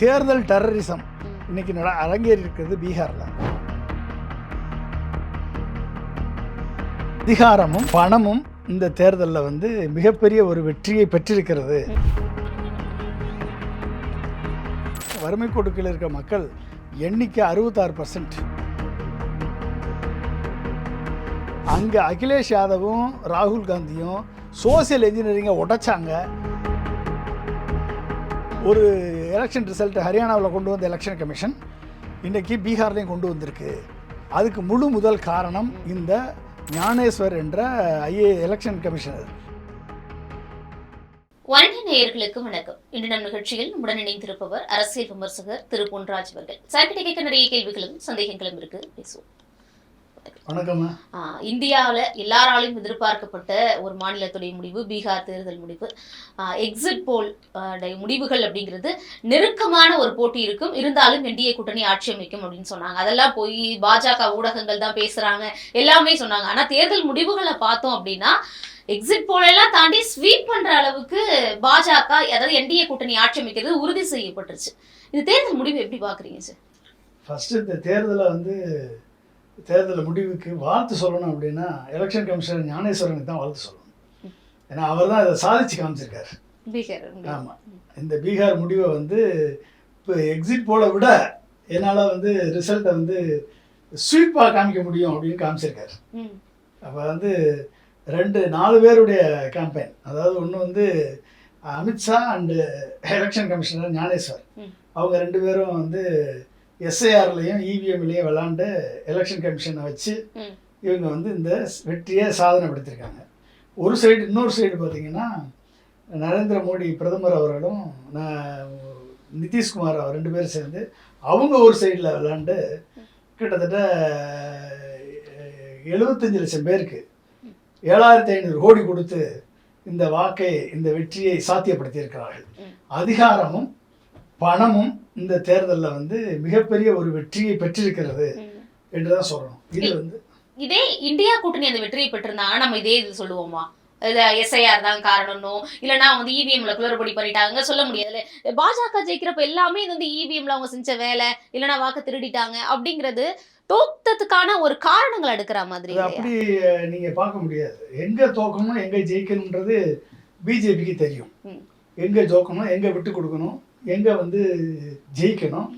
தேர்தல் டெரரிசம் இன்னைக்கு நட அரங்கேறி இருக்கிறது பீகாரில். அதிகாரமும் பணமும் இந்த தேர்தலில் வந்து மிகப்பெரிய ஒரு வெற்றியை பெற்றிருக்கிறது. வறுமை கொடுக்கில் இருக்க மக்கள் எண்ணிக்கை அறுபத்தாறு பர்சன்ட் அங்கே அகிலேஷ் யாதவும் ராகுல் காந்தியும் சோசியல் இன்ஜினியரிங்கை உடைச்சாங்க. ஒரு எலெக்ஷன் ரிசல்ட் ஹரியானாவில் கொண்டு வந்த எலெக்ஷன் கமிஷன் இன்றைக்கி பீகார்லேயும் கொண்டு வந்திருக்கு. அதுக்கு முழு முதல் காரணம் இந்த ஞானேஸ்வர் என்ற ஐஏ எலெக்ஷன் கமிஷனர் வணக்க நேயர்களுக்கு வணக்கம். இன்று நம் நிகழ்ச்சியில் உடன் இணைந்திருப்பவர் அரசியல் விமர்சகர் திரு பொன்ராஜ் அவர்கள். சார்கிட்ட கேட்க நிறைய கேள்விகளும் சந்தேகங்களும் இருக்கு. பேசுவோம். வணக்கம்மா ஆஹ் இந்தியாவுல எல்லாராலையும் எதிர்பார்க்கப்பட்ட ஒரு மாநிலத்துடைய முடிவு பீகார் தேர்தல் முடிவு. எக்ஸிட் போல் முடிவுகள் அப்படிங்கிறது நெருக்கமான ஒரு போட்டி இருக்கும். இருந்தாலும் என்டிஏ கூட்டணி ஆட்சி அமைக்கும் அப்படின்னு சொன்னாங்க. அதெல்லாம் போய் பாஜக ஊடகங்கள் தான் பேசுறாங்க. எல்லாமே சொன்னாங்க. ஆனா தேர்தல் முடிவுகளை பார்த்தோம் அப்படின்னா எக்ஸிட் போல் எல்லாம் தாண்டி ஸ்வீப் பண்ற அளவுக்கு பாஜக அதாவது என்டிஏ கூட்டணி ஆட்சி அமைக்கிறது உறுதி செய்யப்பட்டுருச்சு. இந்த தேர்தல் முடிவு எப்படி பாக்குறீங்க சார்? ஃபஸ்ட்டு இந்த தேர்தலை வந்து தேர்தல் முடிவுக்கு வாழ்த்து சொல்லணும் அப்படின்னா எலெக்ஷன் கமிஷனர் ஞானேஸ்வரனுக்கு தான் வாழ்த்து சொல்லணும். ஏன்னா அவர் தான் இதை சாதிச்சு காமிச்சிருக்காரு. பீகார் ஆமாம் இந்த பீகார் முடிவை வந்து இப்போ எக்ஸிட் போல விட என்னால் வந்து ரிசல்ட்டை வந்து ஸ்வீப்பாக காமிக்க முடியும் அப்படின்னு காமிச்சிருக்காரு. அப்போ வந்து ரெண்டு நாலு பேருடைய கேம்பெயின் அதாவது ஒன்று வந்து Amit Shah and election commissioner Gyaneshwar. அவங்க ரெண்டு பேரும் வந்து எஸ்ஐஆர்லேயும் இவிஎம்லேயும் விளாண்டு எலெக்ஷன் கமிஷனை வச்சு இவங்க வந்து இந்த வெற்றியை சாதனைப்படுத்தியிருக்காங்க ஒரு சைடு இன்னொரு சைடு பார்த்தீங்கன்னா நரேந்திர மோடி பிரதமர் அவர்களும் ந- நிதிஷ்குமார் அவர் ரெண்டு பேரும் சேர்ந்து அவங்க ஒரு சைடில் விளாண்டு கிட்டத்தட்ட எழுபத்தஞ்சு லட்சம் பேருக்கு ஏழாயிரத்தி ஐநூறு கோடி கொடுத்து இந்த வாக்கை இந்த வெற்றியை சாத்தியப்படுத்தியிருக்கிறார்கள். அதிகாரமும் பணமும் இந்த தேர்தலில் வந்து மிகப்பெரிய ஒரு வெற்றியை பெற்றிருக்கிறது என்று தான் சொல்லணும். இது வந்து இதே இந்தியா கூட்டணி அந்த வெற்றியை பெற்றிருந்தாங்க நம்ம இதே இது சொல்லுவோமா? எஸ்ஐஆர் தான் காரணம்னோ இல்லைன்னா வந்து E இவிஎம்ல குளறுபடி பண்ணிட்டாங்க சொல்ல முடியாதுல்ல. பாஜக ஜெயிக்கிறப்ப எல்லாமே இது வந்து இவிஎம்ல அவங்க செஞ்ச வேலை இல்லைன்னா வாக்கு திருடிட்டாங்க அப்படிங்கிறது தோத்தத்துக்கான ஒரு காரணங்கள் எடுக்கிற மாதிரி? அப்படி நீங்க பார்க்க முடியாது. எங்க தோக்கணும் எங்க ஜெயிக்கணுன்றது பிஜேபிக்கு தெரியும். எங்க ஜோக்கணும் எங்க விட்டு கொடுக்கணும்? எங்க வந்து ஜெயிக்கணும்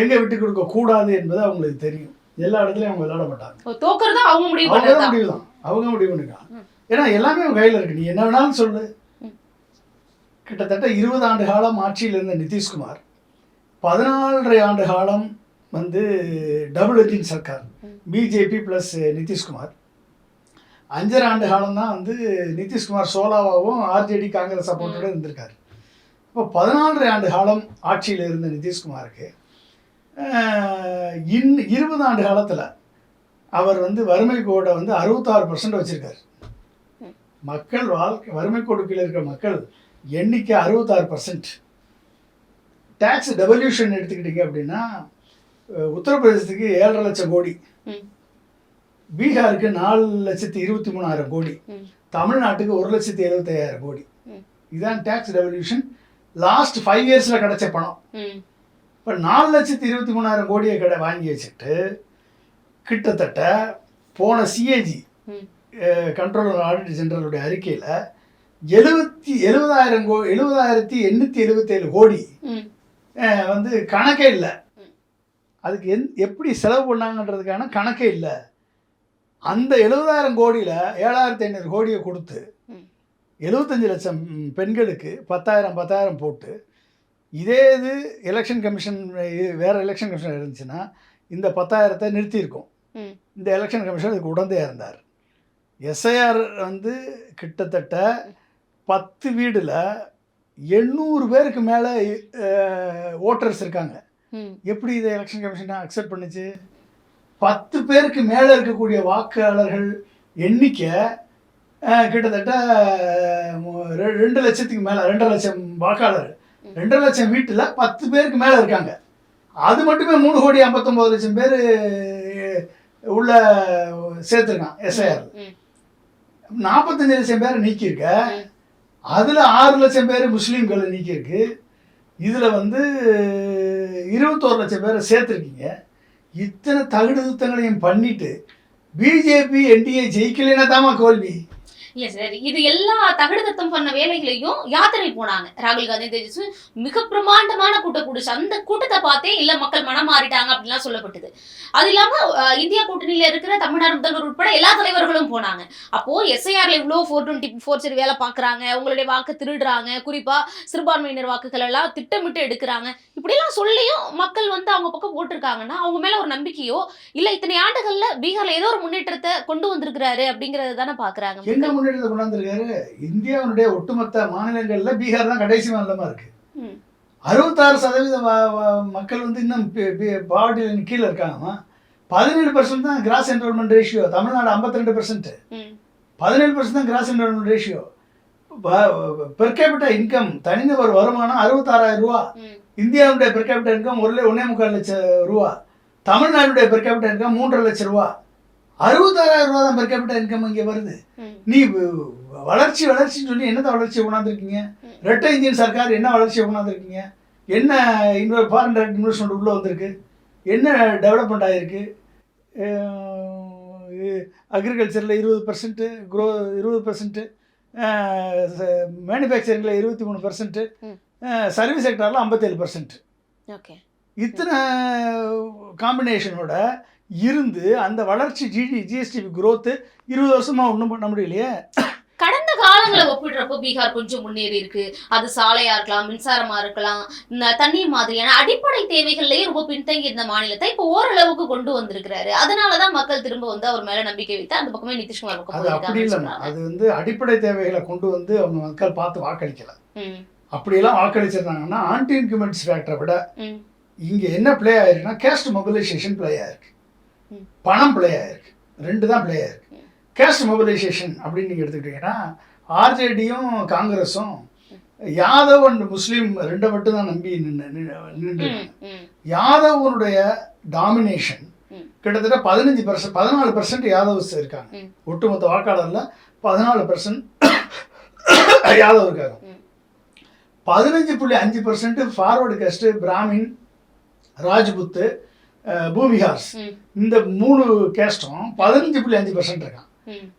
எங்க விட்டு கொடுக்க கூடாது என்பது அவங்களுக்கு தெரியும். எல்லா இடத்துலயும் அவங்க விளையாட மாட்டாங்க. அவங்க முடிவு அவங்க தான் பண்றதா முடிவு தான். அவங்க முடிவு பண்ணிக்கலாம். ஏன்னா எல்லாமே அவங்க கையில இருக்கு. நீ என்ன வேணாலும் சொல்லு. கிட்டத்தட்ட இருபது ஆண்டு காலம் ஆட்சியில் இருந்த நிதிஷ்குமார் பதினாலரை ஆண்டு காலம் வந்து double engine Sarkar. BJP plus Nitish Kumar. அஞ்சரை ஆண்டு காலம் தான் வந்து நிதிஷ்குமார் சோலாவாவும் ஆர்ஜேடி காங்கிரஸ் சப்போர்ட்டோட இருந்திருக்காரு. இப்போ பதினாலரை ஆண்டு காலம் ஆட்சியில் இருந்த நிதிஷ்குமாருக்கு இன் இருபது ஆண்டு காலத்தில் அவர் வந்து வறுமை கோடை வந்து அறுபத்தாறு பர்சன்ட் வச்சுருக்காரு. மக்கள் வாழ்க்கை வறுமை கொடுக்கையில் இருக்கிற மக்கள் எண்ணிக்கை அறுபத்தாறு பர்சன்ட் டேக்ஸ் டெவல்யூஷன் எடுத்துக்கிட்டீங்க அப்படின்னா உத்தரப்பிரதேசத்துக்கு ஏழரை லட்சம் கோடி. பீகாருக்கு நாலு லட்சத்தி இருபத்தி மூணாயிரம் கோடி. தமிழ்நாட்டுக்கு ஒரு லட்சத்தி எழுபத்தையாயிரம் கோடி. ம், இதுதான் டேக்ஸ் டெவல்யூஷன் லாஸ்ட் ஃபைவ் இயர்ஸில் கிடைச்ச பணம். இப்போ நாலு லட்சத்தி இருபத்தி மூணாயிரம் கோடியை கடை வாங்கி வச்சுட்டு கிட்டத்தட்ட போன சிஏஜி கண்ட்ரோலர் ஆடிட்டர் ஜெனரலுடைய அறிக்கையில் எழுபத்தி எழுபதாயிரம் கோ எழுபதாயிரத்தி எண்ணூற்றி எழுபத்தேழு கோடி வந்து கணக்கே இல்லை. அதுக்கு எந் எப்படி செலவு பண்ணாங்கன்றதுக்கான கணக்கே இல்லை. அந்த எழுபதாயிரம் கோடியில் ஏழாயிரத்தி ஐநூறு கோடியை கொடுத்து. எழுபத்தஞ்சு லட்சம் பெண்களுக்கு பத்தாயிரம் பத்தாயிரம் போட்டு இதே இது எலெக்ஷன் கமிஷன் வேறு எலெக்ஷன் கமிஷன் இருந்துச்சுன்னா இந்த பத்தாயிரத்தை நிறுத்தியிருக்கோம். இந்த எலெக்ஷன் கமிஷன் இதுக்கு உடந்தையாக இருந்தார். எஸ்ஐஆர் வந்து கிட்டத்தட்ட பத்து வீடில் எண்ணூறு பேருக்கு மேலே ஓட்டர்ஸ் இருக்காங்க. எப்படி இதை எலெக்ஷன் கமிஷன் அக்செப்ட் பண்ணுச்சு? பத்து பேருக்கு மேலே இருக்கக்கூடிய வாக்காளர்கள் எண்ணிக்கை கிட்டத்தட்ட ரெண்டு லட்சத்துக்கு மேலே ரெண்டரை லட்சம் வாக்காளர்கள் ரெண்டரை லட்சம் வீட்டில் பத்து பேருக்கு மேலே இருக்காங்க. அது மட்டுமே மூணு கோடி ஐம்பத்தொம்போது லட்சம் பேர் உள்ள சேர்த்துருக்கான் எஸ்ஐஆர் நாற்பத்தஞ்சு லட்சம் பேரை நீக்கியிருக்க. அதில் ஆறு லட்சம் பேர் முஸ்லீம்களை நீக்கியிருக்கு. இதில் வந்து இருபத்தோரு லட்சம் பேரை சேர்த்துருக்கீங்க. இத்தனை தகுடு திருத்தங்களையும் பண்ணிட்டு பிஜேபி என்டிஏ ஜெயிக்கலைன்னா தாமா இல்ல சரி. இது எல்லா தகடுதத்தம் பண்ண வேலைகளையும் யாத்திரை போனாங்க. ராகுல் காந்தி தேஜஸ்வி மிக பிரமாண்டமான கூட்டம் கூடுச்சு அந்த கூட்டத்தை பார்த்தே இல்ல மக்கள் மனம் மாறிட்டாங்க அப்படிலாம் சொல்லப்பட்டது. அது இல்லாம இந்தியா கூட்டணியில இருக்கிற தமிழ்நாடு முதல்வர் உட்பட எல்லா தலைவர்களும் போனாங்க. அப்போ எஸ்ஐஆர்ல இவ்வளவு ஃபோர் டுவெண்ட்டி ஃபோர் சரி வேலை பாக்குறாங்க உங்களுடைய வாக்கு திருடுறாங்க. குறிப்பா சிறுபான்மையினர் வாக்குகள் எல்லாம் திட்டமிட்டு எடுக்கிறாங்க. இப்படிலாம் சொல்லியும் மக்கள் வந்து அவங்க பக்கம் போட்டிருக்காங்கன்னா அவங்க மேல ஒரு நம்பிக்கையோ இல்ல இத்தனை ஆண்டுகள்ல பீகார்ல ஏதோ ஒரு முன்னேற்றத்தை கொண்டு வந்திருக்கிறாரு அப்படிங்கறத தானே பாக்குறாங்க முன்னேற்றத்தை கொண்டாந்துருக்காரு. இந்தியாவுடைய ஒட்டுமொத்த மாநிலங்கள்ல பீகார் தான் கடைசி மாநிலமா இருக்கு. அறுபத்தாறு சதவீத வ- வ- மக்கள் வந்து இன்னும் பாவர்டி கீழே இருக்காங்கம்மா பதினேழு பர்சன்ட் தான் கிராஸ் என்ரோல்மெண்ட் ரேஷியோ தமிழ்நாடு 52% ரெண்டு பர்சன்ட் பதினேழு பர்சன்ட் தான் gross enrolment ratio per capita income தனிநபர் வருமானம் அறுபத்தாறாயிரம் ரூபா. இந்தியாவுடைய பெர் கேபிட்டா இன்கம் ஒரு ஒன்னே முக்கால் லட்சம் ரூபா. தமிழ்நாடுடைய பெர் கேபிட்டா இன்கம் மூன்றரை லட்சம் ரூபா. அறுபத்தாறாயிரம் ரூபா தான் பெர் கேபிட்டா இன்கம் இங்கே வருது. நீ வளர்ச்சி வளர்ச்சின்னு சொல்லி என்னத்த வளர்ச்சியை கொண்டாந்துருக்கீங்க. ரெட்டை இன்ஜின் சர்க்கார் என்ன வளர்ச்சியை கொண்டாந்துருக்கீங்க? என்ன இன்னொரு ஃபாரின் டைரக்ட் இன்வெஸ்ட்மெண்ட் உள்ளே வந்திருக்கு? என்ன டெவலப்மெண்ட் ஆகிருக்கு அக்ரிகல்ச்சரில் இருபது பர்சன்ட்டு க்ரோ இருபது பர்சன்ட்டு மேனுஃபேக்சரிங்கில் இருபத்தி மூணு பர்சன்ட்டு. சர்வீஸ் செக்டாரில் ஐம்பத்தேழு பர்சன்ட் ஓகே. இத்தனை காம்பினேஷனோட இருந்து அந்த வளர்ச்சி ஜிடி ஜிஎஸ்டி growth இருபது வருஷமா ஒன்றும் பண்ண முடியலையே. கடந்த காலங்களை ஒப்பிடுறப்போ பீகார் கொஞ்சம் முன்னேறி இருக்கு. அது சாலையா இருக்கலாம் மின்சாரமா இருக்கலாம் ந- தண்ணீர் மாதிரியான அடிப்படை தேவைகள்லயே ரொம்ப பின்தங்கி இருந்த மாநிலத்தை இப்போ ஓரளவுக்கு கொண்டு வந்திருக்கிறாரு. அதனாலதான் மக்கள் திரும்ப வந்து அவர் மேல நம்பிக்கை வைத்து அந்த பக்கமே நிதிஷ்குமார் பக்கம் அப்படி சொல்றாங்க. அது வந்து அடிப்படை தேவைகளை கொண்டு வந்து அவங்க மக்கள் பார்த்து வாக்களிக்கல. அப்படியெல்லாம் வாக்களிச்சிருந்தாங்கன்னா ஆன்டி இன்குமெண்ட்ஸ் ஃபேக்டரை விட இங்கே என்ன ப்ளே ஆயிருக்குன்னா கேஸ்ட் மொபிலைசேஷன் ப்ளே ஆயிருக்கு. பணம் ப்ளே ஆயிருக்கு ரெண்டு தான் ப்ளே ஆயிருக்கு ம். கேஸ்ட் மொபிலைசேஷன் அப்படின்னு நீங்கள் எடுத்துக்கிட்டீங்கன்னா ஆர்ஜேடியும் காங்கிரஸும் யாதவ் அண்ட் முஸ்லீம் ரெண்டை மட்டும் தான் நம்பி நின்று நின்று யாதவனுடைய டாமினேஷன். கிட்டத்தட்ட பதினஞ்சு பர்சன்ட் பதினாலு பர்சன்ட் யாதவ்ஸ் இருக்காங்க. ஒட்டுமொத்த வாக்காளர்ல பதினாலு பர்சன்ட் யாதவ் இருக்காங்க. பதினஞ்சு புள்ளி அஞ்சு percent forward caste Brahmin Rajput ம், இந்த மூணு கேஸ்டும் பதினஞ்சு புள்ளி அஞ்சு பர்சன்ட் இருக்கான்.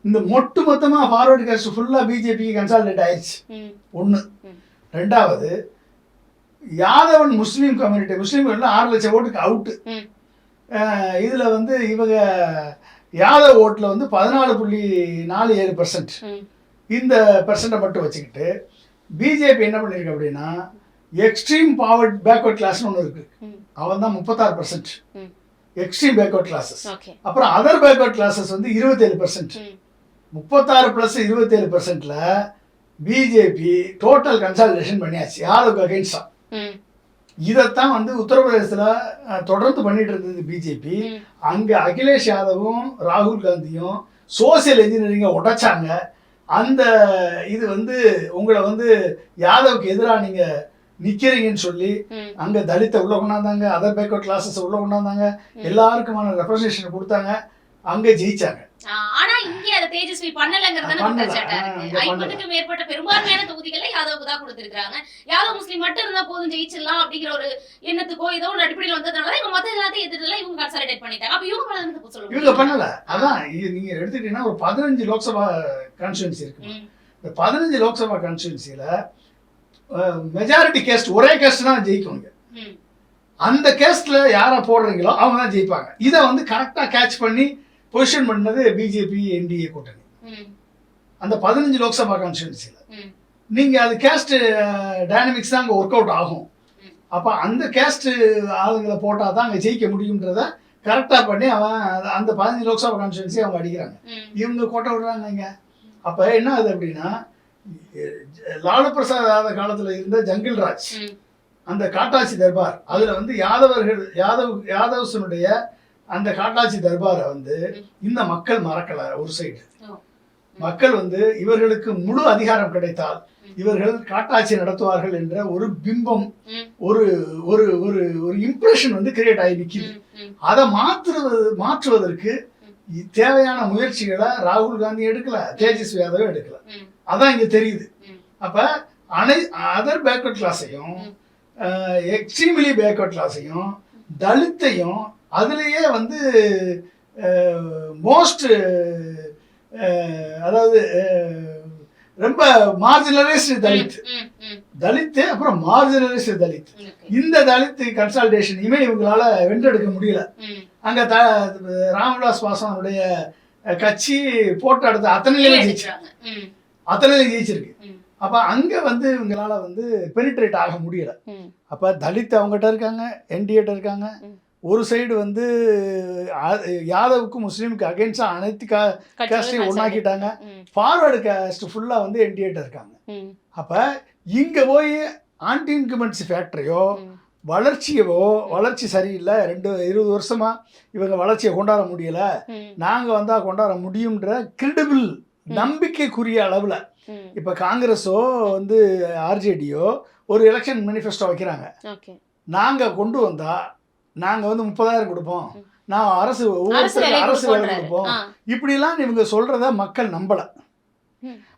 இந்த மொட்டு மொத்தமாக ஃபார்வர்டு காஸ்ட் ஃபுல்லாக பிஜேபிக்கு கன்சாலிடேட் ஆயிடுச்சு ஒன்று. ரெண்டாவது யாதவன் முஸ்லீம் கம்யூனிட்டி முஸ்லீம் ஆறு லட்சம் ஓட்டுக்கு அவுட்டு. இதில் வந்து இவங்க யாதவ் ஓட்டில் வந்து பதினாலு புள்ளி நாலு ஏழு பர்சன்ட் இந்த பர்சன்ட்டை மட்டும் வச்சுக்கிட்டு பிஜேபி என்ன பண்ணியிருக்கு அப்படின்னா எக்ஸ்ட்ரீம் பாவர்ட் பேக்வர்ட் கிளாஸ்னு ஒன்று இருக்குது ம், அவன் தான் முப்பத்தாறு பர்சன்ட். எக்ஸ்ட்ரீம் பேக்வர்ட் கிளாஸஸ் அப்புறம் அதர் பேக்வர்ட் கிளாஸஸ் வந்து இருபத்தேழு பர்சன்ட் முப்பத்தாறு ப்ளஸ் இருபத்தேழு பர்சன்ட்ல பிஜேபி டோட்டல் கன்சாலிடேஷன் பண்ணியாச்சு. யாருக்கு அகைன்ஸ்டா இதைத்தான் வந்து உத்தரப்பிரதேசத்தில் தொடர்ந்து பண்ணிட்டு இருந்தது பிஜேபி அங்கே அகிலேஷ் யாதவும் ராகுல் காந்தியும் சோசியல் இன்ஜினியரிங்கை உடைச்சாங்க. அந்த இது வந்து உங்களை வந்து யாதவுக்கு எதிராக நீங்கள் நிற்கிறீங்கன்னு சொல்லி அங்கே தலித்தை உள்ள கொண்டாந்தாங்க அதர் பேக்வர்ட் கிளாஸஸ் உள்ள கொண்டாந்தாங்க. எல்லாருக்குமான ரெப்ரசன்டேஷன் கொடுத்தாங்க அங்கே ஜெயிச்சாங்க. ஆனா இங்க அதை தேஜஸ்வி பண்ணலங்கிறது. குற்றச்சாட்டா இருக்கு. ஐம்பதுக்கு மேற்பட்ட பெரும்பான்மையான தொகுதிகளை யாதவுக்கு தான் கொடுத்திருக்காங்க யாதவ் முஸ்லீம் மட்டும் இருந்தா போதும் ஜெயிச்சிடலாம் அப்படிங்கிற ஒரு எண்ணத்துக்கோ ஏதோ ஒரு அடிப்படையில் வந்ததுனால இவங்க மத்த எல்லாத்தையும் எதிர்த்து இவங்க கன்சாலிடேட் பண்ணிட்டாங்க. அப்ப இவங்க மேல இருந்து சொல்லுங்க இவங்க பண்ணல. அதான் இது நீங்க எடுத்துக்கிட்டீங்கன்னா ஒரு பதினஞ்சு லோக்சபா கான்ஸ்டுவன்சி இருக்கு இந்த பதினஞ்சு லோக்சபா கான்ஸ்டுவன்சியில மெஜாரிட்டி கேஸ்ட் ஒரே கேஸ்ட் தான் ம், அந்த கேஸ்ட்ல யாரை போடுறீங்களோ அவங்க தான் ஜெயிப்பாங்க. இதை வந்து கரெக்டா கேட்ச் பண்ணி பொசிஷன் பண்ணது பிஜேபி என்டிஏ கூட்டணி. அந்த பதினஞ்சு லோக்சபா கான்ஸ்டுவன்சியில ம், நீங்க அது கேஸ்ட் டைனமிக்ஸ் தான் அங்கே ஒர்க் அவுட் ஆகும். அப்போ அந்த கேஸ்ட் ஆளுங்களை போட்டால் தான் அங்கே ஜெயிக்க முடியுன்றத கரெக்டாக பண்ணி அவன் அந்த- பதினஞ்சு லோக்சபா கான்ஸ்டுவன்சி அவங்க அடிக்கிறாங்க. இவங்க கோட்டை விடுறாங்க இங்க. அப்போ என்ன ஆகுது அப்படின்னா லாலு பிரசாத் யாதவ் காலத்தில் இருந்த ஜங்கிள் ராஜ் அந்த காட்டாட்சி தர்பார் அதில் வந்து யாதவர்கள் யாதவ் யாதவ்ஸனுடைய அந்த காட்டாட்சி தர்பாரை வந்து இந்த மக்கள் மறக்கல ஒரு சைடு. மக்கள் வந்து இவர்களுக்கு முழு அதிகாரம் கிடைத்தால். இவர்கள் காட்டாட்சி நடத்துவார்கள் என்ற ஒரு பிம்பம் ஒரு ஒரு ஒரு ஒரு இம்ப்ரெஷன் வந்து கிரியேட் ஆகி நிற்கிது அதை மாற்றுவது மாற்றுவதற்கு தேவையான முயற்சிகளை ராகுல் காந்தி எடுக்கல தேஜஸ்வி யாதவ் எடுக்கல. அதான் இங்க தெரியுது. அப்ப அனை அதர் பேக்வர்ட் கிளாஸையும். எக்ஸ்ட்ரீம்லி பேக்வர்ட் கிளாஸையும் தலித்தையும் அதுலேயே வந்து மோஸ்ட் அதாவது ரொம்ப மார்ஜினலைஸ்டு தலித் தலித்து அப்புறம் மார்ஜினலைஸ்டு தலித். இந்த தலித் கன்சால்டேஷனையுமே இவங்களால வென்றெடுக்க முடியல. அங்க த ராமவிலாஸ் பாஸ்வானுடைய அஹ், கட்சி போட்ட அடுத்த ஜெயிச்சு அத்தனையிலும் ஜெயிச்சிருக்கு. அப்ப அங்க வந்து இவங்களால வந்து பெனிட்ரேட் ஆக முடியல. அப்ப தலித் அவங்ககிட்ட இருக்காங்க என்டிஏட்ட இருக்காங்க. ஒரு சைடு வந்து யாதவுக்கு முஸ்லீமுக்கு அகைன்ஸ்டா அனைத்து கா காஸ்டையும் ஒன்னாக்கிட்டாங்க ம், ஃபார்வர்டு காஸ்ட் ஃபுல்லா வந்து என்டிஏட்ட இருக்காங்க. அப்ப இங்க போய் ஆன்டி இன்கமென்சி ஃபேக்டரியோ வளர்ச்சியவோ வளர்ச்சி சரியில்லை. ரெண்டு இருபது வருஷமா இவங்க வளர்ச்சியை கொண்டாட முடியல. ம், நாங்க வந்தா கொண்டாட முடியும்ன்ற கிரெடிபிள் நம்பிக்கைக்குரிய அளவுல. இப்ப காங்கிரஸோ வந்து ஆர்ஜேடியோ ஒரு எலெக்ஷன் மேனிஃபெஸ்டோ வைக்கிறாங்க Okay. நாங்க கொண்டு வந்தா நாங்க வந்து முப்பதாயிரம் கொடுப்போம். நான் அரசு ஒவ்வொருத்தருக்கு அரசு வேலை. கொடுப்போம் இப்படிலாம் இவங்க சொல்றத மக்கள் நம்பல.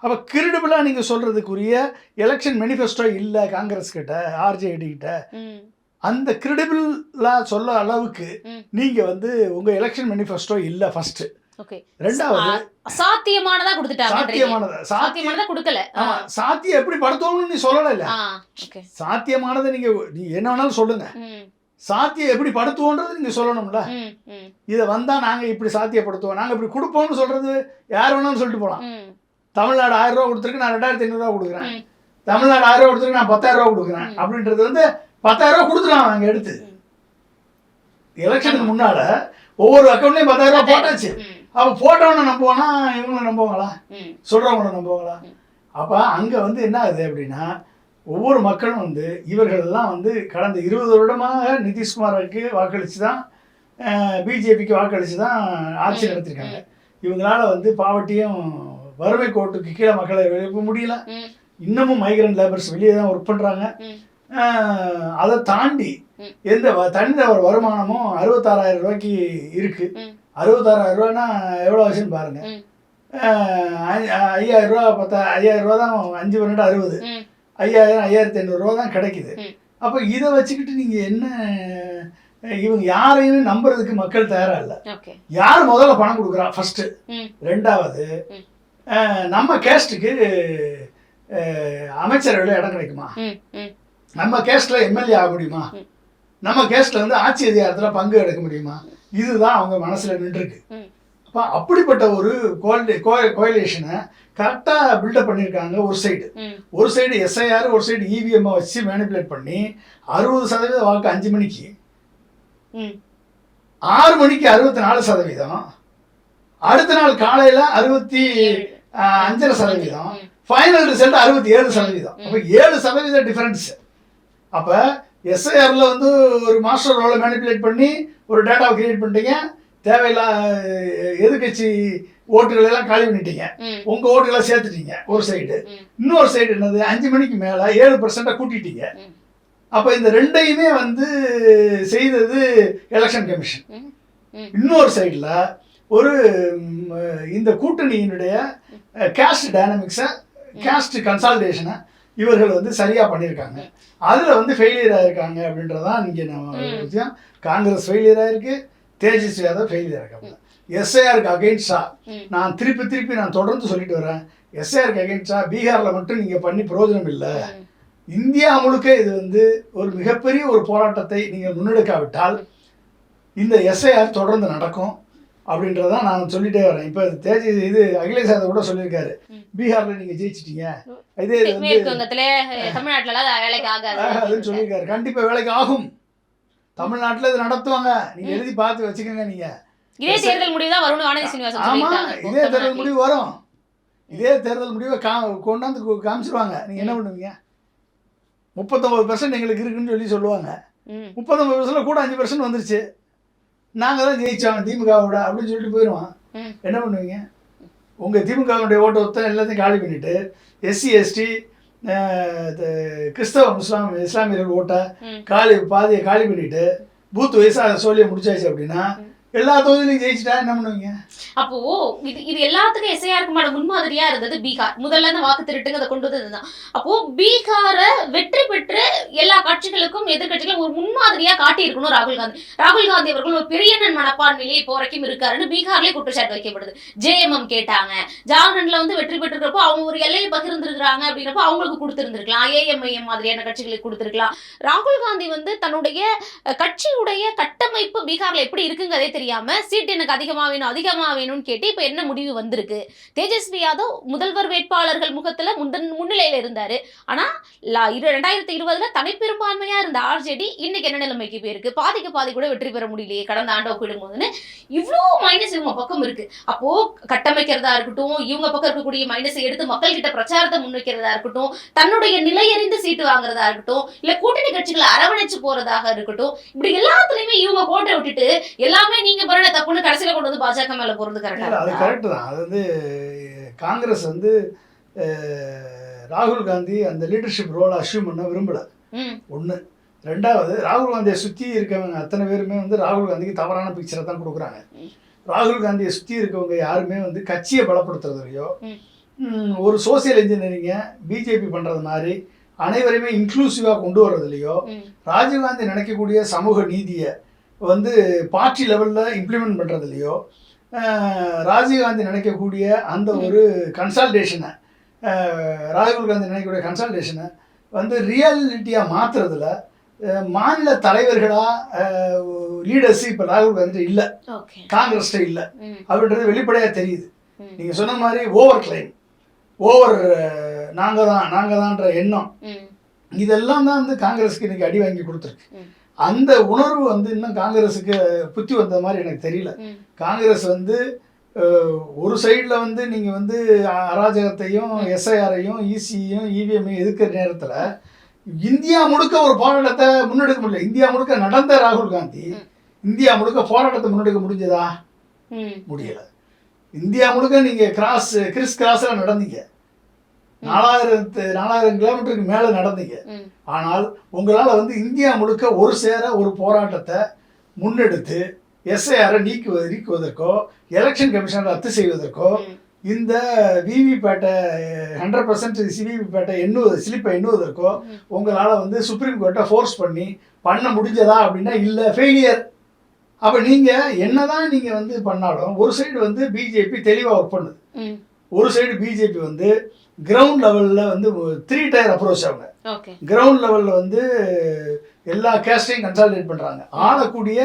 அப்ப கிரெடிபிளா நீங்க சொல்றதுக்குரிய எலெக்ஷன் மேனிஃபெஸ்டோ இல்ல காங்கிரஸ் கிட்ட ஆர்ஜேடி கிட்ட அந்த கிரெடிபிளா சொல்ல அளவுக்கு ம். நீங்க வந்து உங்க எலெக்ஷன் மேனிஃபெஸ்டோ இல்ல okay. ரெண்டாவது சாத்தியமானதா கொடுத்துட்டாங்க சாத்தியமானது. சாத்தியம் சாத்தியமானதா கொடுக்கல. ஆமா சாத்தியம் எப்படி படுத்தணும்னு நீ சொல்லல இல்ல ஆ, okay. சாத்தியமானதை நீங்க நீ என்ன வேணாலும் சொல்லுங்க. சாத்தியம் எப்படி படுத்துவோன்றது நீங்க சொல்லணும்ல. இதை வந்தா நாங்க இப்படி சாத்தியப்படுத்துவோம். நாங்க இப்படி கொடுப்போம்னு சொல்றது யார் வேணாலும் சொல்லிட்டு போலாம். தமிழ்நாடு ஆயிரம் ரூபா கொடுத்துருக்கு நான் ரெண்டாயிரத்தி ஐநூறுரூவா கொடுக்குறேன். தமிழ்நாடு ஆயிரம் ரூபா கொடுத்துருக்கு நான் பத்தாயிரம் ரூபா கொடுக்குறேன். அப்படின்றது வந்து பத்தாயிரம் ரூபா கொடுத்துருவாங்க அங்க எடுத்து. எலெக்ஷனுக்கு முன்னால ஒவ்வொரு அக்கௌண்ட்லயும் பத்தாயிரம் ரூபா போட்டாச்சு. அப்ப போட்டவனை நம்புவானா இவங்களை நம்புவாங்களா? ம், சொல்றவங்கள நம்புவாங்களா. அப்ப அங்க வந்து என்ன ஆகுது அப்படின்னா ஒவ்வொரு மக்களும் வந்து இவர்கள் எல்லாம் வந்து கடந்த இருபது வருடமாக நிதிஷ்குமாருக்கு வாக்களிச்சு தான் பிஜேபிக்கு வாக்களிச்சு தான் ஆட்சி நடத்திருக்காங்க. இவங்களால வந்து பாவட்டியும் வறுமை கோட்டுக்கு கீழே மக்களை எழுப்ப முடியல. இன்னமும் மைக்ரண்ட் லேபர்ஸ் வெளியே தான் ஒர்க் பண்ணுறாங்க. அதை தாண்டி. எந்த தனிநபர் வருமானமும் அறுபத்தாறாயிரம் ரூபாய்க்கு இருக்கு. ம். அறுபத்தாறாயிரம் ரூபாய்னா எவ்வளோ ஆச்சுன்னு பாருங்க. ஐயாயிரம் ரூபா பத்தா ஐயாயிரம் ரூபா தான் அஞ்சு பன்னெண்டு அறுபது. ஐயாயிரம் ஐயாயிரத்தி ஐநூறுரூவா தான் கிடைக்குது. அப்போ இதை வச்சுக்கிட்டு நீங்கள் என்ன இவங்க யாரையுமே நம்புறதுக்கு மக்கள் தயாரா இல்லை. யார் முதல்ல பணம் கொடுக்குறா? ஃபர்ஸ்ட் ரெண்டாவது நம்ம கேஸ்ட்டுக்கு அமைச்சரவையில் இடம் கிடைக்குமா? நம்ம கேஸ்ட்ல எம்எல்ஏ ஆக முடியுமா. நம்ம கேஸ்ட்ல வந்து ஆட்சி அதிகாரத்தில் பங்கு எடுக்க முடியுமா? இதுதான் அவங்க மனசுல நின்றுருக்கு. அப்போ அப்படிப்பட்ட ஒரு கோயிலேஷனை கரெக்டாக பில்டப் பண்ணியிருக்காங்க ஒரு சைடு ஒரு சைடு எஸ்ஐஆர் ஒரு சைடு இவிஎம் வச்சு மேனிப்புலேட் பண்ணி அறுபது சதவீத வாக்கு அஞ்சு மணிக்கு. ஆறு மணிக்கு அறுபத்தி நாலு சதவீதம். அடுத்த நாள் காலையில அறுபத்தி அஞ்சரை சதவீதம். ஃபைனல் ரிசல்ட் அறுபத்தி ஏழு சதவீதம். அப்போ ஏழு சதவீத டிஃபரன்ஸ் அப்போ எஸ்ஐஆரில் வந்து ஒரு மாஸ்டர் ரோலை மேனிப்புலேட் பண்ணி ஒரு டேட்டாவை கிரியேட் பண்ணிட்டீங்க. தேவையில்லா எதிர்கட்சி ஓட்டுகளை எல்லாம் காலி பண்ணிட்டீங்க. ம், உங்க ஓட்டுகளை சேர்த்துட்டீங்க ஒரு சைடு. இன்னொரு சைடு என்னது? அஞ்சு மணிக்கு மேல ஏழு பர்சன்டா கூட்டிட்டீங்க. அப்ப இந்த ரெண்டையுமே வந்து செய்தது எலெக்ஷன் கமிஷன். இன்னொரு சைடுல ஒரு இந்த கூட்டணியினுடைய கேஸ்ட் டைனமிக்ஸை கேஸ்ட் கன்சால்டேஷனை இவர்கள் வந்து சரியா பண்ணியிருக்காங்க. அதுல வந்து ஃபெயிலியர் ஆயிருக்காங்க அப்படின்றதான் இங்க நம்ம. விஷயம். காங்கிரஸ் ஃபெயிலியர் ஆயிருக்கு தேஜஸ்வி யாதவ் ஃபெயிலியர் ஆயிருக்காங்க எஸ்ஐஆருக்கு அகெயின்ஸ்டா. நான் திருப்பி திருப்பி நான் தொடர்ந்து சொல்லிட்டு வரேன். எஸ்ஐஆருக்கு அகெயின்ஸ்டா பீகார்ல மட்டும் நீங்க பண்ணி பிரயோஜனம் இல்லை. இந்தியா முழுக்க இது வந்து ஒரு மிகப்பெரிய ஒரு போராட்டத்தை நீங்கள் முன்னெடுக்காவிட்டால் இந்த எஸ்ஐஆர் தொடர்ந்து நடக்கும். அப்படின்றதான் நான் சொல்லிட்டே வரேன். இப்போ தேஜி இது அகிலேஷ் யாதவ் கூட சொல்லியிருக்காரு. பீகார்ல நீங்க ஜெயிச்சிட்டீங்க. இதே இது வந்து மேற்கு வங்கத்துல தமிழ்நாட்டுல எல்லாம் அது வேலைக்கு ஆகாதுன்னு ஆகாது சொல்லியிருக்காரு. கண்டிப்பா வேலைக்கு ஆகும். தமிழ்நாட்டுல இது நடத்துவாங்க. நீங்க எழுதி பார்த்து வச்சுக்கோங்க நீங்க. இதே தேர்தல் முடிவு தான் வரும்னு வானதி சீனிவாசன் ஆமா சொல்லியிருக்காங்க. இதே தேர்தல் முடிவு வரும். இதே தேர்தல் முடிவை கா கொண்டாந்து காமிச்சிருவாங்க. நீங்க என்ன பண்ணுவீங்க? முப்பத்தொம்பது பெர்சன்ட் எங்களுக்கு இருக்குன்னு சொல்லி சொல்லுவாங்க. முப்பத்தொம்பது பெர்சன்ட்ல கூட அஞ்சு பெர்சன்ட் வந்துருச்சு. நாங்கள் தான் ஜெயிச்சோம் திமுகவோட அப்படின்னு சொல்லிட்டு போயிடுவான். என்ன பண்ணுவீங்க உங்கள் திமுகவுடைய ஓட்டை ஒத்த எல்லாத்தையும் காலி பண்ணிட்டு எஸ்சி எஸ்டி கிறிஸ்தவ முஸ்லாம் இஸ்லாமியர்கள் ஓட்டை. காலி பாதியை காலி பண்ணிட்டு பூத் வயசு அதை சொல்லியை முடிச்சாச்சு அப்படின்னா எல்லா தொகுதியிலும் ஜெயிச்சிட்டா என்ன பண்ணுவீங்க? அப்போ இது இது எல்லாத்துக்கும் எஸ்ஐஆருக்குமான முன்மாதிரியா இருந்தது பீகார். முதல்ல அந்த வாக்கு திருட்டுங்கிறத கொண்டு வந்தது அப்போ பீகாரை வெற்றி பெற்று எல்லா கட்சிகளுக்கும் எதிர்கட்சிகளும் ஒரு முன்மாதிரியா காட்டி இருக்கணும் ராகுல் காந்தி. ராகுல் காந்தி அவர்கள் ஒரு பெரியண்ணன் மனப்பான்மையிலே இப்போ வரைக்கும் இருக்காருன்னு பீகார்லேயே குற்றச்சாட்டு வைக்கப்படுது. ஜேஎம்எம் கேட்டாங்க. ஜார்க்கண்ட்ல வந்து வெற்றி பெற்றிருக்கிறப்போ அவங்க ஒரு எல்லையை பகிர்ந்திருக்கிறாங்க அப்படிங்கிறப்ப அவங்களுக்கு கொடுத்திருந்திருக்கலாம். ஏஎம்ஐஎம் மாதிரியான கட்சிகளுக்கு கொடுத்திருக்கலாம். ராகுல் காந்தி வந்து தன்னுடைய கட்சியுடைய கட்டமைப்பு பீகார்ல எப்படி இருக்குங்கிறதே தெரியும்? தெரியாம சீட் எனக்கு அதிகமா வேணும் அதிகமா வேணும்னு கேட்டு இப்ப என்ன முடிவு வந்திருக்கு? தேஜஸ்வி யாதவ் முதல்வர் வேட்பாளர்கள் முகத்துல முன் முன்னிலையில இருந்தாரு. ஆனா இரு ரெண்டாயிரத்தி இருபதுல தனிப்பெரும்பான்மையா இருந்த ஆர்ஜேடி இன்னைக்கு என்ன நிலைமைக்கு போயிருக்கு? பாதிக்கு பாதி கூட வெற்றி பெற முடியலையே கடந்த ஆண்டு ஒப்பிடும்போதுன்னு இவ்வளோ மைனஸ் இவங்க பக்கம் இருக்கு. அப்போ கட்டமைக்கிறதா இருக்கட்டும் இவங்க பக்கம் இருக்கக்கூடிய மைனஸை எடுத்து மக்கள் கிட்ட பிரச்சாரத்தை முன்வைக்கிறதா இருக்கட்டும் தன்னுடைய நிலையறிந்து சீட்டு வாங்குறதா இருக்கட்டும் இல்ல கூட்டணி கட்சிகளை அரவணைச்சு போறதாக இருக்கட்டும் இப்படி எல்லாத்துலயுமே இவங்க கோட்டை விட்டுட்டு எல்லாமே நீ நீங்க பண்ண தப்புன்னு கடைசியில கொண்டு வந்து பாஜக மேல போறது இல்ல, அது கரெக்டா கரெக்டு தான். அது வந்து காங்கிரஸ் வந்து ராகுல் காந்தி அந்த லீடர்ஷிப் ரோலை அஷ்யூம் பண்ண விரும்பல. ஒன்று ரெண்டாவது ராகுல் காந்தியை சுற்றி இருக்கவங்க அத்தனை பேருமே வந்து ராகுல் காந்திக்கு தவறான பிக்சரை தான் கொடுக்குறாங்க. ராகுல் காந்தியை சுற்றி இருக்கவங்க யாருமே வந்து கட்சியை பலப்படுத்துறதுலையோ ஒரு சோசியல் இன்ஜினியரிங்கை பிஜேபி பண்ணுறது மாதிரி அனைவரையுமே இன்க்ளூசிவாக கொண்டு வர்றதுலையோ ராஜீவ்காந்தி நினைக்கக்கூடிய சமூக நீதியை வந்து பார்ட்டி லெவலில் இம்ப்ளிமெண்ட் பண்ணுறதுலையோ ராஜீவ்காந்தி நினைக்கக்கூடிய அந்த ஒரு கன்சல்டேஷனை ராகுல் காந்தி நினைக்கக்கூடிய கன்சல்டேஷனை வந்து ரியாலிட்டியாக மாற்றுறதுல மாநில தலைவர்களாக லீடர்ஸ் இப்போ ராகுல் காந்தி இல்லை. காங்கிரஸ்ட இல்லை. அப்படின்றது வெளிப்படையாக தெரியுது. நீங்கள் சொன்ன மாதிரி ஓவர் கிளைம் ஓவர் நாங்கள் தான் நாங்கள் தான்ற எண்ணம் இதெல்லாம் தான் வந்து காங்கிரஸுக்கு இன்னைக்கு அடி வாங்கி கொடுத்துருக்கு. அந்த உணர்வு வந்து இன்னும் காங்கிரஸுக்கு புத்தி வந்த மாதிரி எனக்கு தெரியல. காங்கிரஸ் வந்து ஒரு சைடில் வந்து நீங்கள் வந்து அராஜகத்தையும் எஸ்ஐஆரையும் இசியும் இவிஎம்மையும் எதிர்க்கிற நேரத்தில் இந்தியா முழுக்க ஒரு போராட்டத்தை முன்னெடுக்க முடியல. இந்தியா முழுக்க நடந்த ராகுல் காந்தி. இந்தியா முழுக்க போராட்டத்தை முன்னெடுக்க முடிஞ்சதா? முடியல. இந்தியா முழுக்க நீங்கள் கிராஸ் கிறிஸ் கிராஸில் நடந்தீங்க. நாலாயிரத்து நாலாயிரம் கிலோமீட்டருக்கு மேலே நடந்தீங்க. ஆனால் உங்களால் வந்து இந்தியா முழுக்க ஒரு சேர ஒரு போராட்டத்தை முன்னெடுத்து எஸ்ஐஆரை நீக்குவ நீக்குவதற்கோ எலெக்ஷன் கமிஷனை ரத்து செய்வதற்கோ இந்த விவிபேட்டை ஹண்ட்ரட் பர்சன்ட் சிவிவிபேட்டை எண்ணுவது ஸ்லிப்பை எண்ணுவதற்கோ. உங்களால் வந்து சுப்ரீம் கோர்ட்டை ஃபோர்ஸ் பண்ணி பண்ண முடிஞ்சதா அப்படின்னா இல்லை ஃபெயிலியர் அப்போ நீங்கள் என்னதான் நீங்கள் வந்து பண்ணாலும் ஒரு சைடு வந்து பிஜேபி தெளிவாக ஒர்க் பண்ணுது. ஒரு சைடு பிஜேபி வந்து கிரவுண்ட் லெவலில் வந்து த்ரீ டயர் அப்ரோச் அவங்க. கிரவுண்ட் லெவலில் வந்து எல்லா கேஸ்டையும் கன்சாலிடேட் பண்ணுறாங்க ஆளக்கூடிய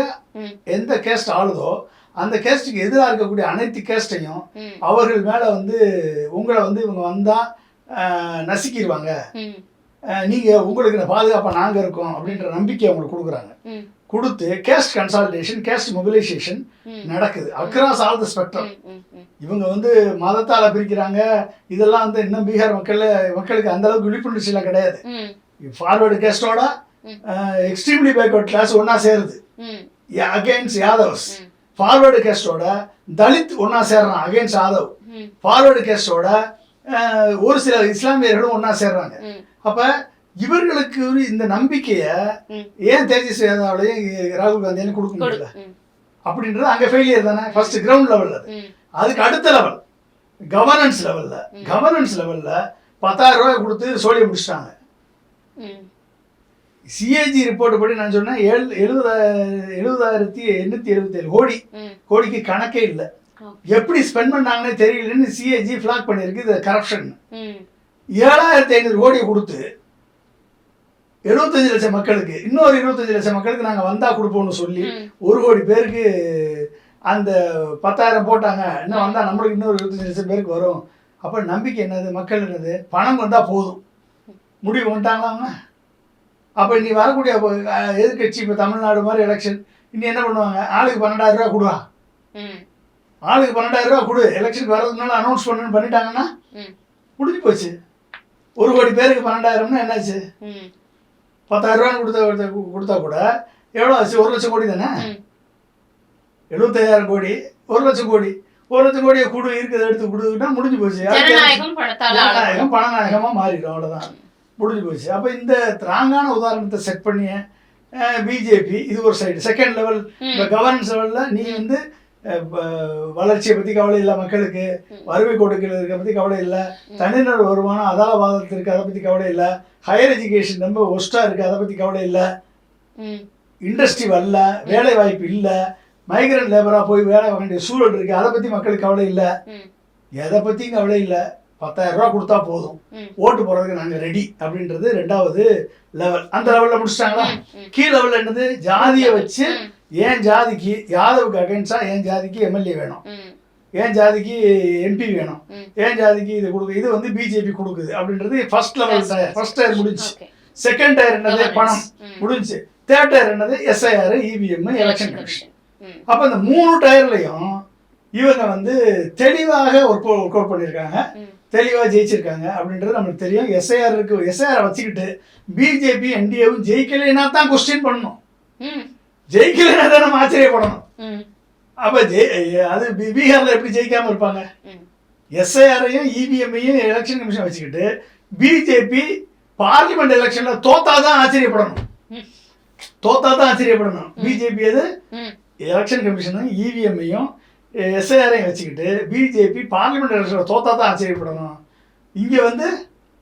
எந்த கேஸ்ட் ஆளுதோ அந்த கேஸ்ட்டுக்கு எதிராக இருக்கக்கூடிய அனைத்து கேஸ்டையும் ம். அவர்கள் மேலே வந்து உங்களை வந்து இவங்க வந்தால் நசுக்கிடுவாங்க நீங்கள் உங்களுக்கு பாதுகாப்பாக நாங்கள் இருக்கோம் அப்படின்ற நம்பிக்கை அவங்களுக்கு கொடுக்குறாங்க. கொடுத்து கேஸ்ட் கன்சாலிடேஷன் கேஸ்ட் மொபிலைசேஷன் நடக்குது. அக்ராஸ் ஆல் த ஸ்பெக்ட்ரம் இவங்க வந்து மதத்தால் பிரிக்கிறாங்க. இதெல்லாம் வந்து இன்னும் பீகார் மக்கள் மக்களுக்கு அந்த அளவுக்கு விழிப்புணர்ச்சியெல்லாம் கிடையாது. ஃபார்வர்டு கேஸ்டோட. எக்ஸ்ட்ரீம்லி பேக்வர்ட் கிளாஸ் ஒன்றா சேருது. ம். அகெயின்ஸ்ட் யாதவ்ஸ். ஃபார்வர்டு கேஸ்டோட தலித் ஒன்றா சேர்றான் அகெயின்ஸ்ட் யாதவ். ஃபார்வர்டு கேஸ்டோட ஒரு சில இஸ்லாமியர்களும் ஒன்றா சேர்றாங்க. அப்போ இவர்களுக்கு இந்த நம்பிக்கையை. ஏன் தேஜஸ்வி யாதவ்லையும் ராகுல் காந்தியும் கொடுக்க கொடு முடியல அப்படின்றது அங்கே ஃபெயிலியர் தானே? ஃபர்ஸ்ட் கிரவுண்ட் லெவலில் அதுக்கு அடுத்த லெவல் கவர்னன்ஸ் லெவலில். கவர்னன்ஸ் லெவலில் பத்தாயிரம் ரூபாய் கொடுத்து சோழியை முடிச்சிட்டாங்க. சிஏஜி ரிப்போர்ட் படி நான் சொன்னேன் ஏழு எழுபதா எழுபதாயிரத்தி எண்ணூற்றி எழுபத்தேழு கோடி. கோடிக்கு கணக்கே இல்லை. எப்படி ஸ்பெண்ட் பண்ணாங்கன்னே தெரியலன்னு சிஏஜி ஃபிளாக் பண்ணியிருக்கு இது கரப்ஷன் ஏழாயிரத்தி ஐநூறு கோடியை கொடுத்து எழுபத்தஞ்சு லட்சம் மக்களுக்கு இன்னொரு இருபத்தஞ்சு லட்சம் மக்களுக்கு நாங்கள் வந்தா கொடுப்போம்னு சொல்லி ஒரு கோடி பேருக்கு அந்த பத்தாயிரம் போட்டாங்க. இன்னும் வந்தால் நம்மளுக்கு இன்னொரு இருபத்தஞ்சு லட்சம் பேருக்கு வரும். அப்போ நம்பிக்கை என்னது? மக்கள் என்னது? பணம் வந்தால் போதும். முடிவு பண்ணிட்டாங்களா அவங்க? அப்போ நீ வரக்கூடிய அஹ், எதிர்க்கட்சி இப்போ தமிழ்நாடு மாதிரி எலெக்ஷன் இனி என்ன பண்ணுவாங்க? ஆளுக்கு பன்னெண்டாயிரம் ரூபா கொடுவா? ஆளுக்கு பன்னெண்டாயிரம் ரூபா கொடு. எலெக்ஷனுக்கு வர்றதுக்கு முன்னால அனௌன்ஸ் பண்ணுன்னு பண்ணிட்டாங்கன்னா முடிஞ்சு போச்சு. ஒரு கோடி பேருக்கு பன்னெண்டாயிரம்னா என்னாச்சு? ரூபான்னு கொடுத்தா கொடுத்தா கூட எவ்வளோ ஆச்சு? ஒரு லட்சம் கோடி தானே? ம். எழுபத்தையாயிரம் கோடி ஒரு லட்சம் கோடி. ஒரு லட்சம் கோடியை கொடு இருக்கிறத எடுத்து கொடுத்துட்டா முடிஞ்சு போச்சு. ஜனநாயகம் பணநாயகமாக மாறிடும் அவ்வளோதான் முடிஞ்சு போச்சு. அப்போ இந்த திராங்கான உதாரணத்தை செட் பண்ணி பிஜேபி இது ஒரு சைடு செகண்ட் லெவல் இப்போ கவர்னன்ஸ் லெவலில் நீ வந்து வளர்ச்சியை பற்றி கவலை இல்லை மக்களுக்கு. வறுமை கொடுக்கல இருக்க பற்றி கவலை இல்லை. தனிநபர் வருமானம் அதாலவாதத்தில் இருக்கு அதை பற்றி கவலை இல்லை. ஹையர் எஜுகேஷன் ரொம்ப ஒஸ்ட்டாக இருக்குது அதை பற்றி கவலை இல்லை. இண்டஸ்ட்ரி வரல வேலை வாய்ப்பு இல்லை மைக்ரண்ட் லேபராக போய் வேலை வாங்க வேண்டிய சூழல் இருக்குது அதை பற்றி மக்களுக்கு கவலை இல்லை. எதை பற்றியும் கவலை இல்லை. பத்தாயிரம் ரூபா கொடுத்தா போதும். ஓட்டு போடுறதுக்கு நாங்கள் ரெடி அப்படின்றது ரெண்டாவது லெவல் அந்த லெவலில் முடிச்சிட்டாங்களா. கீழ் லெவலில் என்னது? ஜாதியை வச்சு ஏன் ஜாதிக்கு யாதவுக்கு அகைன்ஸ்டாக ஏன் ஜாதிக்கு எம்எல்ஏ வேணும்? ஏன் ஜாதிக்கு எம்பி வேணும். ஏன் ஜாதிக்கு இது கொடுக்குது இது வந்து பிஜேபி கொடுக்குது அப்படின்றது ஃபர்ஸ்ட் லெவல் ஃபர்ஸ்ட் டயர் முடிஞ்சு. செகண்ட் டயர் என்னது. பணம். முடிஞ்சு தேர்ட் டயர் என்னது? எஸ்ஐஆர் இவிஎம் எலெக்ஷன் கமிஷன் அப்போ இந்த மூணு டயர்லையும் இவங்க வந்து தெளிவாக ஒர்க் ஒர்க் அவுட் பண்ணியிருக்காங்க. தெளிவாக ஜெயிச்சிருக்காங்க அப்படின்றது நம்மளுக்கு தெரியும். எஸ்ஐஆர் இருக்கு. எஸ்ஐஆர் வச்சுக்கிட்டு பிஜேபி என்டிஏவும் ஜெயிக்கலைன்னா தான் கொஸ்டின் பண்ணணும். ஜெயிக்கலைன்னா தான் நம்ம ஆச்சரியப்படணும். அப்போ ஜெய் அது பீகார்ல எப்படி ஜெயிக்காம இருப்பாங்க. எஸ்ஐஆரையும் இவிஎம்மையும் எலெக்ஷன் கமிஷன் வச்சுக்கிட்டு பிஜேபி பார்லிமெண்ட் எலெக்ஷன்ல தோத்தாதான் ஆச்சரியப்படணும். ம். தோத்தாதான் ஆச்சரியப்படணும். பிஜேபி ம். எலெக்ஷன் கமிஷனும் இவிஎம்மையும் எஸ்ஐஆரையும் வச்சுக்கிட்டு பிஜேபி பார்லிமெண்ட் எலெக்ஷன்ல தோத்தாதான் ஆச்சரியப்படணும். இங்க வந்து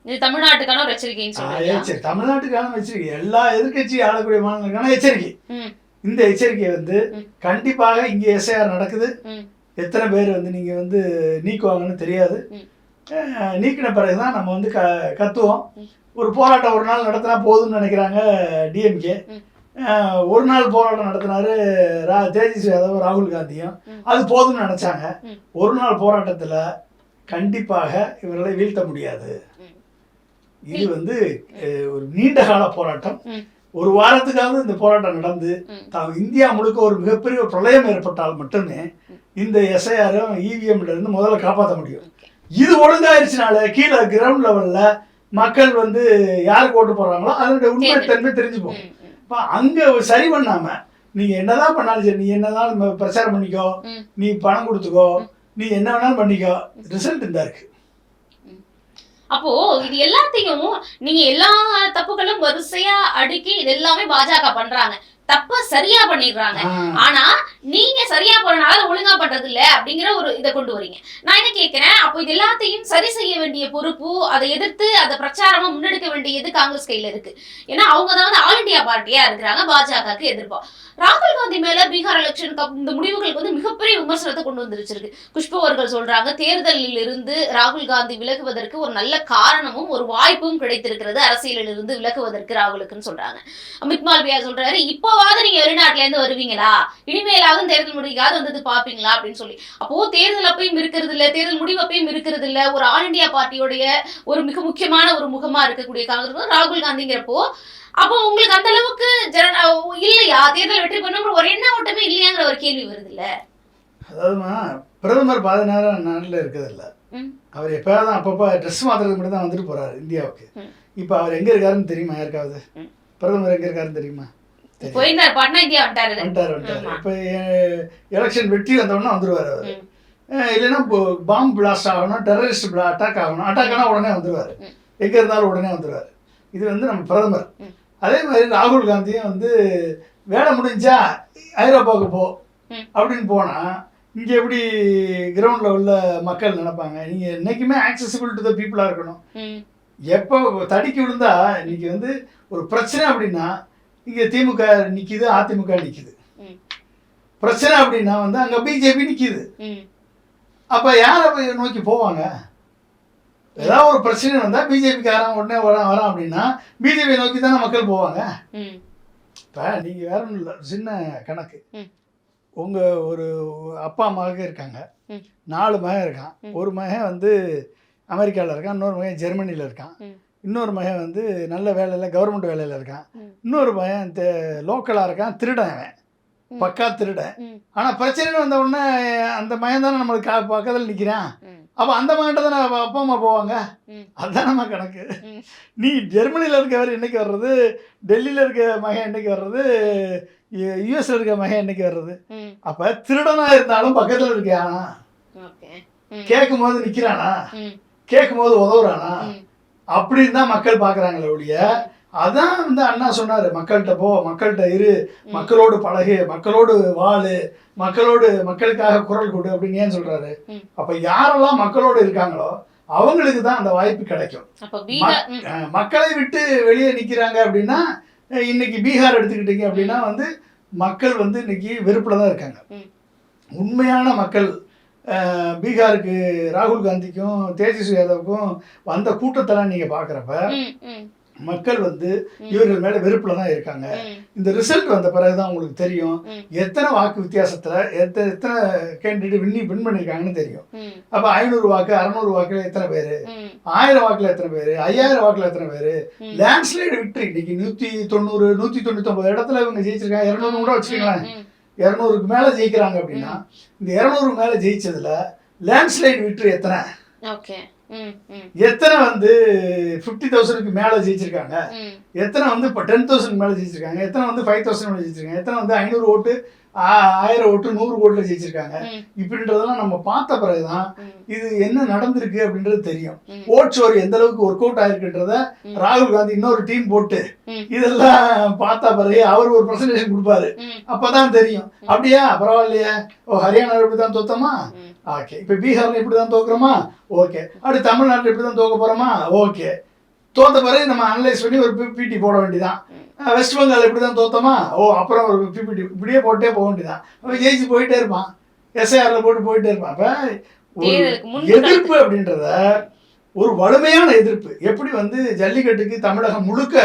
இது தமிழ்நாட்டுக்கான ஒரு சரி தமிழ்நாட்டுக்கான எச்சரிக்கை. எல்லா எதிர்க்கட்சி ஆளக்கூடிய மாநிலங்களுக்கான எச்சரிக்கை. இந்த எச்சரிக்கை வந்து. கண்டிப்பாக இங்கே எஸ்ஐஆர் நடக்குது எத்தனை பேர் வந்து நீங்கள் வந்து நீக்குவாங்கன்னு தெரியாது நீக்கின பிறகு தான் நம்ம வந்து க கத்துவோம். ஒரு போராட்டம் ஒரு நாள் நடத்தினா போதும்னு நினைக்கிறாங்க டிஎம்கே. ஒரு நாள் போராட்டம் நடத்தினாரு ரா தேஜஸ்வி யாதவ் ராகுல் காந்தியும். அது போதும்னு நினைச்சாங்க. ஒரு நாள் போராட்டத்தில் கண்டிப்பாக இவர்களை வீழ்த்த முடியாது. இது வந்து ஒரு நீண்ட கால போராட்டம். ஒரு வாரத்துக்காவது இந்த போராட்டம் நடந்து. தான் இந்தியா முழுக்க ஒரு மிகப்பெரிய பிரளயம் ஏற்பட்டால் மட்டுமே இந்த எஸ்ஐஆரும் இவிஎம்ல இருந்து முதல்ல காப்பாற்ற முடியும். இது ஒழுங்காயிருச்சுனால கீழே கிரவுண்ட் லெவல்ல மக்கள் வந்து யாருக்கு ஓட்டு போடுறாங்களோ அதனுடைய உண்மைத்தன்மை தெரிஞ்சு போகும். இப்போ அங்க சரி பண்ணாம நீங்க என்னதான் பண்ணாலும் சரி நீ என்னதான் பிரச்சாரம் பண்ணிக்கோ. நீ பணம் கொடுத்துக்கோ நீ என்ன வேணாலும் பண்ணிக்கோ ரிசல்ட் இந்த இருக்கு. அப்போ இது எல்லாத்தையும் நீங்க எல்லா தப்புகளும் வரிசையா அடுக்கி இது எல்லாமே பாஜக பண்றாங்க. தப்ப சரியா பண்ணிடுறாங்க. ஆனா நீங்க சரியா போறனால ஒழுங்கா பண்றது இல்ல அப்படிங்கிற ஒரு இதை கொண்டு வரீங்க. நான் என்ன கேட்கிறேன்? அப்போ இது எல்லாத்தையும் சரி செய்ய வேண்டிய பொறுப்பு அதை எதிர்த்து அதை பிரச்சாரமா முன்னெடுக்க வேண்டியது காங்கிரஸ் கையில இருக்கு. ஏன்னா அவங்க தான் வந்து ஆல் இண்டியா பார்ட்டியா இருக்கிறாங்க பாஜகவுக்கு எதிர்ப்பா. ராகுல் காந்தி மேல பீகார் எலெக்ஷன் இந்த முடிவுகளுக்கு வந்து மிகப்பெரிய விமர்சனத்தை கொண்டு வந்துருச்சிருக்கு. குஷ்பு அவர்கள் சொல்றாங்க தேர்தலில் இருந்து ராகுல் காந்தி விலகுவதற்கு ஒரு நல்ல காரணமும் ஒரு வாய்ப்பும் கிடைத்திருக்கிறது. அரசியலில் இருந்து விலகுவதற்கு ராகுலுக்குன்னு சொல்றாங்க. அமித் மால்வியா சொல்றாரு இப்போவாவது நீங்க வெளிநாட்டுல இருந்து வருவீங்களா? இனிமேலாவது தேர்தல் முடிக்காவது வந்தது பாப்பீங்களா அப்படின்னு சொல்லி. அப்போ தேர்தல் அப்பயும் இருக்கிறது இல்ல தேர்தல் முடிவு அப்பயும் இருக்கிறது இல்ல. ஒரு ஆல் இண்டியா பார்ட்டியோடைய ஒரு மிக முக்கியமான ஒரு முகமா இருக்கக்கூடிய காங்கிரஸ் ராகுல் காந்திங்கிறப்போ அப்போ உங்களுக்கு அந்த அளவுக்கு ஜன இல்லையா? தேர்தல் வெற்றி பண்ணுங்கிற ஒரு எண்ண ஓட்டமே இல்லையாங்கிற ஒரு கேள்வி வருது இல்ல? அதாவதுமா பிரதமர் பதினாறாம் நாட்டில் இருக்கிறதில்ல. அவர் எப்போயாவது அப்பப்போ ட்ரெஸ் மாத்துறதுக்கு மட்டும் தான் வந்துட்டு போறாரு இந்தியாவுக்கு. இப்போ அவர் எங்க இருக்காருன்னு தெரியுமா யாருக்காவது. பிரதமர் எங்க இருக்காருன்னு தெரியும். போயிருந்தாரு பாட்னா இந்தியா வந்துட்டாரு வந்துட்டார் வந்துட்டார் ஆமா. இப்போ எலெக்ஷன் வெற்றி வந்தோடனே வந்துருவார் அவர் இல்லைன்னா பாம்பு பிளாஸ்ட் ஆகணும் டெரரிஸ்ட் அட்டாக் ஆகணும் அட்டாக் ஆனால் உடனே வந்துருவார் ம். எங்கே இருந்தாலும் உடனே வந்துருவார் இது வந்து நம்ம பிரதமர். அதே மாதிரி ராகுல் காந்தியும் வந்து வேலை முடிஞ்சா ஐரோப்பாவுக்கு போ. அப்படின்னு போனால் இங்கே எப்படி கிரவுண்ட் லெவலில் மக்கள் நினைப்பாங்க நீங்கள் என்றைக்குமே ஆக்சசிபிள் டு த பீப்புளாக இருக்கணும். எப்போ தடிக்கி விழுந்தா இன்னைக்கு வந்து ஒரு பிரச்சனை அப்படின்னா இங்கே திமுக நிற்கிது அதிமுக நிற்கிது. பிரச்சனை அப்படின்னா வந்து அங்கே பிஜேபி நிற்கிது. அப்போ யாரை நோக்கி போவாங்க ஏதாவது ஒரு பிரச்சனை வந்தால் பிஜேபிக்காரன் உடனே வரான் வரான் அப்படின்னா பிஜேபி நோக்கி தானே மக்கள் போவாங்க. இப்போ நீங்கள் வேற ஒன்றும் இல்லை சின்ன கணக்கு. உங்கள் ஒரு அப்பா மகன் இருக்காங்க. நாலு மகன் இருக்கான். ஒரு மகன் வந்து அமெரிக்காவில் இருக்கான் இன்னொரு மகன் ஜெர்மனியில் இருக்கான். இன்னொரு மகன் வந்து நல்ல வேலையில் கவர்மெண்ட் வேலையில் இருக்கான். இன்னொரு மகன் லோக்கலாக இருக்கான் திருடன் அவன். பக்கா திருடன். ஆனால் பிரச்சனைன்னு வந்த உடனே அந்த மகன் தானே நம்மளுக்கு பக்கத்தில் நிற்கிறான். அப்போ அந்த மகன்கிட்ட தானே அப்பா அம்மா போவாங்க ம். அதுதானம்மா கணக்கு. நீ ஜெர்மனியில் இருக்கவர் என்னைக்கு வர்றது டெல்லியில் இருக்க மகன் என்னைக்கு வர்றது யூஎஸ்ல இருக்க மகன் என்னைக்கு வர்றது. அப்போ திருடனாக இருந்தாலும் பக்கத்தில் இருக்கானா. கேட்கும் போது நிற்கிறானா. கேட்கும் போது உதவுறானா. அப்படின்னு தான் மக்கள் பார்க்குறாங்களே ஒழிய அதான் வந்து அண்ணா சொன்னாரு மக்கள்கிட்ட போ மக்கள்கிட்ட இரு மக்களோடு பழகு மக்களோடு வாழு மக்களோடு மக்களுக்காக குரல் கொடு அப்படின்னு ஏன் சொல்றாரு. அப்ப யாரெல்லாம் மக்களோடு இருக்காங்களோ அவங்களுக்கு தான் அந்த வாய்ப்பு கிடைக்கும். மக்களை விட்டு வெளியே நிக்கிறாங்க அப்படின்னா இன்னைக்கு பீகார் எடுத்துக்கிட்டீங்க அப்படின்னா வந்து மக்கள் வந்து இன்னைக்கு வெறுப்புல தான் இருக்காங்க. உண்மையான மக்கள் பீகாருக்கு ராகுல் காந்திக்கும் தேஜஸ்வி யாதவுக்கும் வந்த கூட்டத்தெல்லாம் நீங்க பாக்குறப்ப ம், ம், மக்கள் வந்து. இவர்கள் மேல வெறுப்புல தான் இருக்காங்க. இந்த ரிசல்ட் வந்த பிறகுதான் உங்களுக்கு தெரியும். எத்தனை வாக்கு வித்தியாசத்துல எத்தனை எத்தனை கேண்டிடேட் வின்னி வின் பண்ணிருக்காங்கன்னு தெரியும். அப்ப ஐநூறு வாக்கு அறநூறு வாக்குல எத்தனை பேரு? ஆயிரம் வாக்குல எத்தனை பேரு? ஐயாயிரம் வாக்குல எத்தனை பேரு. லேண்ட்ஸ்லைடு விக்டரி இன்னைக்கு நூத்தி தொண்ணூறு நூத்தி தொண்ணூத்தி ஒன்பது இடத்துல இவங்க ஜெயிச்சிருக்காங்க. இருநூறு கூட வச்சுக்கோங்களேன். இருநூறுக்கு மேல ஜெயிக்கிறாங்க அப்படின்னா இந்த இருநூறுக்கு மேல ஜெயிச்சதுல லேண்ட்ஸ்லைடு விக்டரி எத்தனை? எத்தனை வந்து ஃபிஃப்டி தௌசண்ட்க்கு மேல ஜெயிச்சிருக்காங்க? எத்தனை வந்து இப்போ டென் தௌசண்ட் மேலே ஜெயிச்சிருக்காங்க? எத்தனை வந்து ஃபைவ் தௌசண்ட் மேலே ஜெயிச்சிருக்காங்க? எத்தனை வந்து ஐநூறு ஓட்டு ஆயிரம் ஓட்டு நூறு ஓட்டில் ஜெயிச்சிருக்காங்க. இப்படின்றதெல்லாம் நம்ம பார்த்த பிறகுதான் இது என்ன நடந்திருக்கு அப்படின்றது தெரியும். ம். ஓட் சோர் எந்த அளவுக்கு ஒர்க் அவுட் ஆயிருக்குன்றத. ராகுல் காந்தி இன்னொரு டீம் போட்டு. இதெல்லாம் பார்த்தா பிறகு அவர் ஒரு ப்ரெசன்டேஷன் கொடுப்பாரு. அப்பதான் தெரியும். அப்படியா? பரவாயில்லையா. ஓ ஹரியானா இப்படி தான் தோத்தமா. ஓகே இப்போ பீகார்ல இப்படி தான் தோக்குறோமா? ஓகே அடுத்து தமிழ்நாட்டில் இப்படி தான் தோக்க போறோமா? ஓகே தோத்த பிறகு நம்ம அனலைஸ் பண்ணி ஒரு பிடி போட வேண்டியதான் வெஸ்ட் பெங்கால் இப்படி தான் தோத்தோமா ஓ அப்புறம் ஒரு பிபிடி இப்படியே போட்டே போக வேண்டியதான் அவன் ஜெயிச்சு போயிட்டே இருப்பான். எஸ்ஐஆர்ல போட்டு போயிட்டே இருப்பான். அப்ப எதிர்ப்பு அப்படின்றத ஒரு வலிமையான எதிர்ப்பு. எப்படி வந்து ஜல்லிக்கட்டுக்கு தமிழகம் முழுக்க.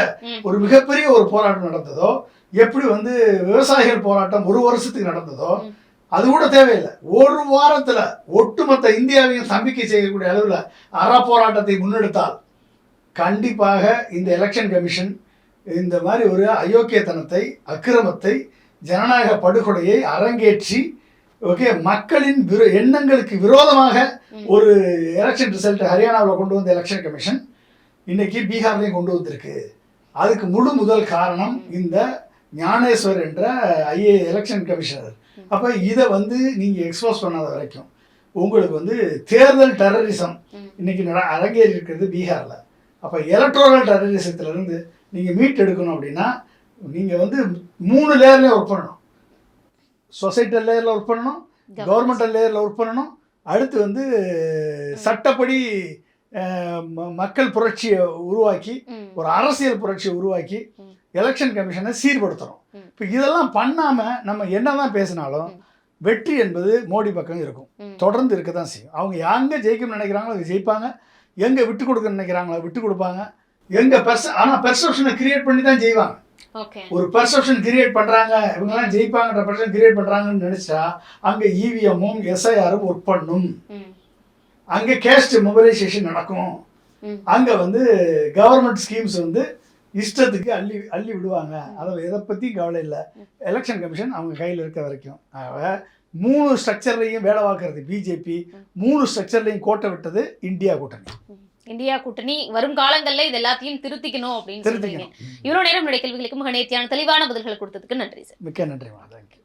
ஒரு மிகப்பெரிய ஒரு போராட்டம் நடந்ததோ எப்படி வந்து விவசாயிகள் போராட்டம் ஒரு வருஷத்துக்கு நடந்ததோ. அது கூட தேவையில்லை. ஒரு வாரத்துல ஒட்டுமொத்த இந்தியாவையும் சம்பிக்கை செய்யக்கூடிய அளவுல அற போராட்டத்தை முன்னெடுத்தால் கண்டிப்பாக இந்த எலெக்ஷன் கமிஷன் இந்த மாதிரி ஒரு அயோக்கியத்தனத்தை அக்கிரமத்தை ஜனநாயக படுகொலையை அரங்கேற்றி ஓகே மக்களின் விரோ எண்ணங்களுக்கு விரோதமாக. ஒரு எலெக்ஷன் ரிசல்ட் ஹரியானாவில் கொண்டு வந்த எலெக்ஷன் கமிஷன் இன்னைக்கு பீகார்லையும் கொண்டு வந்திருக்கு. அதுக்கு முழு முதல் காரணம் இந்த ஞானேஸ்வர் என்ற ஐஏ எலெக்ஷன் கமிஷனர் அப்போ இதை வந்து நீங்கள் எக்ஸ்போஸ் பண்ணாத வரைக்கும் உங்களுக்கு வந்து தேர்தல் டெரரிசம். இன்னைக்கு அரங்கேறி இருக்கிறது பீகாரில். அப்போ எலக்ட்ரோரல் டெரரிசத்துலேருந்து நீங்கள் மீட் எடுக்கணும் அப்படின்னா நீங்கள் வந்து மூணு லேயர்லேயும் ஒர்க் பண்ணணும். சொசைட்டல் லேயரில் ஒர்க் பண்ணணும் கவர்மெண்டல் லேயரில் ஒர்க் பண்ணணும். அடுத்து வந்து சட்டப்படி மக்கள் புரட்சியை உருவாக்கி ஒரு அரசியல் புரட்சியை உருவாக்கி. எலெக்ஷன் கமிஷனை சீர்படுத்தணும். ம். இப்போ இதெல்லாம் பண்ணாமல் நம்ம என்னதான் பேசினாலும் ம். வெற்றி என்பது மோடி பக்கம் இருக்கும். தொடர்ந்து இருக்க தான் செய்யும். அவங்க எங்கே ஜெயிக்கணும்னு நினைக்கிறாங்களோ அது ஜெயிப்பாங்க. எங்கே விட்டு கொடுக்க நினைக்கிறாங்களோ விட்டு கொடுப்பாங்க. எங்கே பெர்ச ஆனால் பெர்செப்ஷனை கிரியேட் பண்ணி தான் செய்வாங்க ஒரு பெர்செப்ஷன் கிரியேட் பண்ணுறாங்க இவங்கெல்லாம் ஜெயிப்பாங்கன்ற பெர்செப்ஷன் கிரியேட் பண்ணுறாங்கன்னு நினச்சா அங்கே இவிஎம்மும் எஸ்ஐஆரும் ஒர்க் பண்ணும். அங்கே கேஸ்ட் மொபைலைசேஷன் நடக்கும். அங்கே வந்து கவர்மெண்ட் ஸ்கீம்ஸ் வந்து இஷ்டத்துக்கு அள்ளி அள்ளி விடுவாங்க. அதை எதை பற்றி கவலை இல்லை. எலெக்ஷன் கமிஷன் அவங்க கையில் இருக்க வரைக்கும். ஆக மூணு ஸ்ட்ரக்சர்லையும் வேலை பார்க்கறது பிஜேபி மூணு ஸ்ட்ரக்சர்லையும் கோட்டை விட்டது இந்தியா கூட்டணி. இந்தியா கூட்டணி வரும் காலங்கள்ல இது எல்லாத்தையும் திருத்திக்கணும் அப்படின்னு சொல்றீங்க. இவ்வளவு நேரம் நிறைய கேள்விகளுக்கு மிக நேர்த்தியான தெளிவான பதில்கள் கொடுத்ததுக்கு நன்றி சார். மிக்க நன்றிமா thank you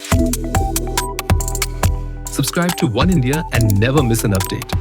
Subscribe to One India and never miss an update.